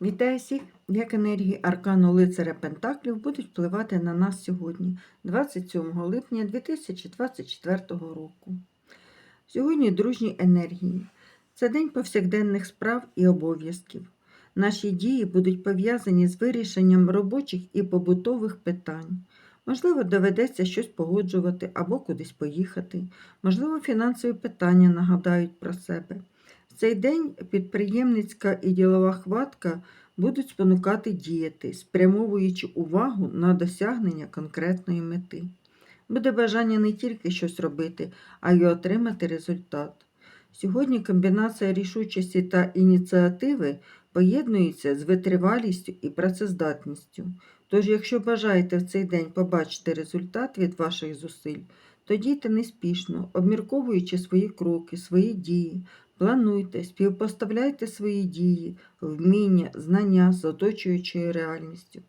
Вітаю всіх! Як енергії аркану лицаря Пентаклів будуть впливати на нас сьогодні, 27 липня 2024 року. Сьогодні дружні енергії. Це день повсякденних справ і обов'язків. Наші дії будуть пов'язані з вирішенням робочих і побутових питань. Можливо, доведеться щось погоджувати або кудись поїхати. Можливо, фінансові питання нагадають про себе. Цей день підприємницька і ділова хватка будуть спонукати діяти, спрямовуючи увагу на досягнення конкретної мети. Буде бажання не тільки щось робити, а й отримати результат. Сьогодні комбінація рішучості та ініціативи поєднується з витривалістю і працездатністю. Тож, якщо бажаєте в цей день побачити результат від ваших зусиль, то дійте неспішно, обмірковуючи свої кроки, свої дії, плануйте, співпоставляйте свої дії, вміння, знання з оточуючою реальністю.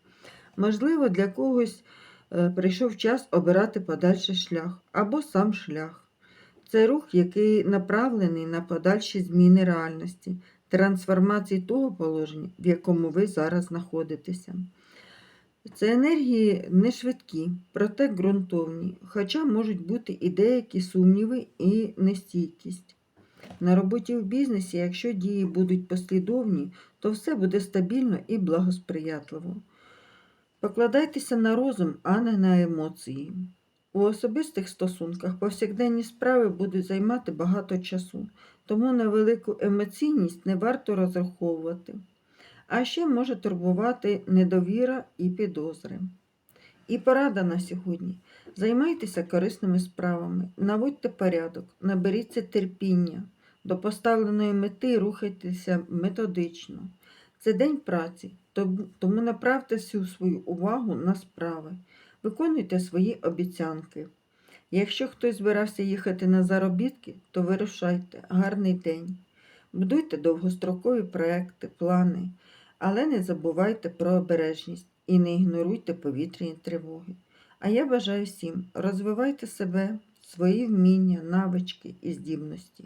Можливо, для когось е, прийшов час обирати подальший шлях або сам шлях. Це рух, який направлений на подальші зміни реальності, трансформації того положення, в якому ви зараз знаходитеся. Це енергії не швидкі, проте ґрунтовні, хоча можуть бути і деякі сумніви і нестійкість. На роботі в бізнесі, якщо дії будуть послідовні, то все буде стабільно і благосприятливо. Покладайтеся на розум, а не на емоції. У особистих стосунках повсякденні справи будуть займати багато часу, тому на велику емоційність не варто розраховувати. А ще може турбувати недовіра і підозри. І порада на сьогодні. Займайтеся корисними справами, наводьте порядок, наберіться терпіння, до поставленої мети рухайтеся методично. Це день праці, тому- направте всю свою увагу на справи. Виконуйте свої обіцянки. Якщо хтось збирався їхати на заробітки, то вирушайте. Гарний день. Будуйте довгострокові проекти, плани, але не забувайте про обережність і не ігноруйте повітряні тривоги. А я бажаю всім розвивайте себе, свої вміння, навички і здібності.